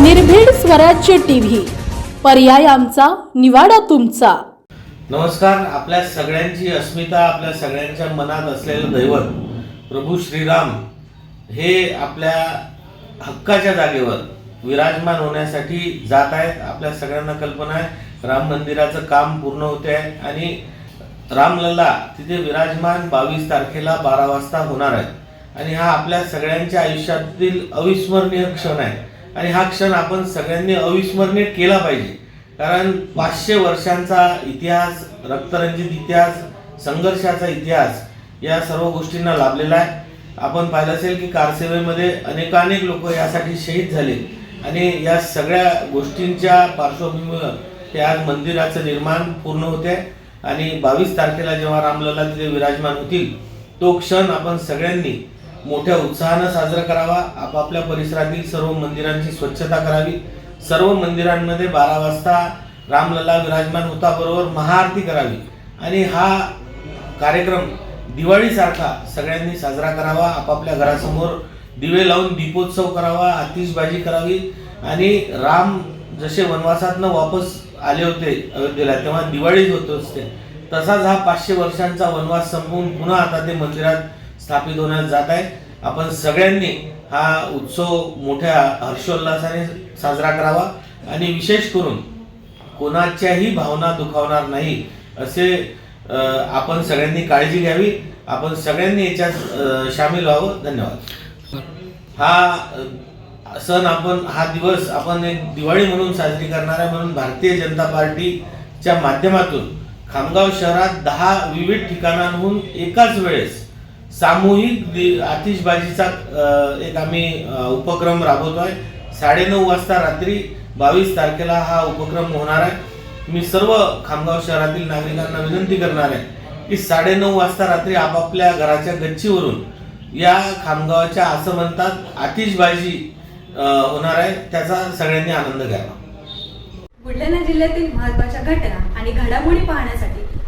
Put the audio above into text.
स्वराज्य टीव्ही. पर्याय आमचा निवाडा तुमचा. नमस्कार आपल्या सगळ्यांची अस्मिता आपल्या सगळ्यांच्या मनात असलेलं दैवत प्रभू श्रीराम हे आपल्या हक्काच्या जागेवर विराजमान होण्यासाठी जात आहेत. आपल्या सगळ्यांना कल्पना आहे राम मंदिराचं काम पूर्ण होते आहे आणि रामलल्ला तिथे विराजमान बावीस तारखेला बारा वाजता होणार आहे आणि हा आपल्या सगळ्यांच्या आयुष्यातील अविस्मरणीय क्षण आहे. आणि हा क्षण आपण सगळ्यांनी अविस्मरणीय केला पाहिजे. कारण पाचशे वर्षांचा इतिहास रक्तरंजित इतिहास संघर्षाचा इतिहास या सर्व गोष्टींना लाभलेला आहे. आपण पाहिलं असेल की कारसेवेमध्ये अनेकानेक लोक यासाठी शहीद झाले. आणि या सगळ्या गोष्टींच्या पार्श्वभूमीवर ते आज मंदिराचं निर्माण पूर्ण होते आहे आणि बावीस तारखेला जेव्हा रामलला तिथे विराजमान होतील तो क्षण आपण सगळ्यांनी मोठ्या उत्साहानं साजरा करावा. आपापल्या परिसरातील सर्व मंदिरांची स्वच्छता करावी. सर्व मंदिरांमध्ये बारा वाजता रामलला विराजमान होता बरोबर महाआरती करावी. आणि हा कार्यक्रम दिवाळीसारखा सगळ्यांनी साजरा करावा. आपापल्या घरासमोर दिवे लावून दीपोत्सव करावा आतिषबाजी करावी. आणि राम जसे वनवासातनं वापस आले होते अयोध्येला तेव्हा दिवाळीच होत असते. तसाच हा पाचशे वर्षांचा वनवास संपवून पुन्हा आता ते मंदिरात स्थापित होण्यास जात आहे. आपण सगळ्यांनी हा उत्सव मोठ्या हर्षोल्लासाने साजरा करावा आणि विशेष करून कोणाच्याही भावना दुखावणार नाही असे आपण सगळ्यांनी काळजी घ्यावी. आपण सगळ्यांनी याच्यात सामील व्हावं. धन्यवाद. हा सण आपण हा दिवस आपण एक दिवाळी म्हणून साजरी करणार आहे. म्हणून भारतीय जनता पार्टीच्या माध्यमातून खामगाव शहरात दहा विविध ठिकाणांहून एकाच वेळेस सामूहिक आतिषबाजीचा एक आम्ही उपक्रम उपक्रम राबवतोय. साडेनऊ वाजता रात्री बावीस तारखेला हा उपक्रम होणार आहे. मी सर्व खामगाव शहरातील नागरिकांना विनंती करणार आहे की साडेनऊ वाजता रात्री आपापल्या घराच्या गच्चीवरून या खामगावच्या असं म्हणतात आतिषबाजी होणार आहे. त्याचा सगळ्यांनी आनंद घ्यावा. बुलढाणा जिल्ह्यातील महत्त्वाच्या घटना आणि घडामोडी पाहण्यासाठी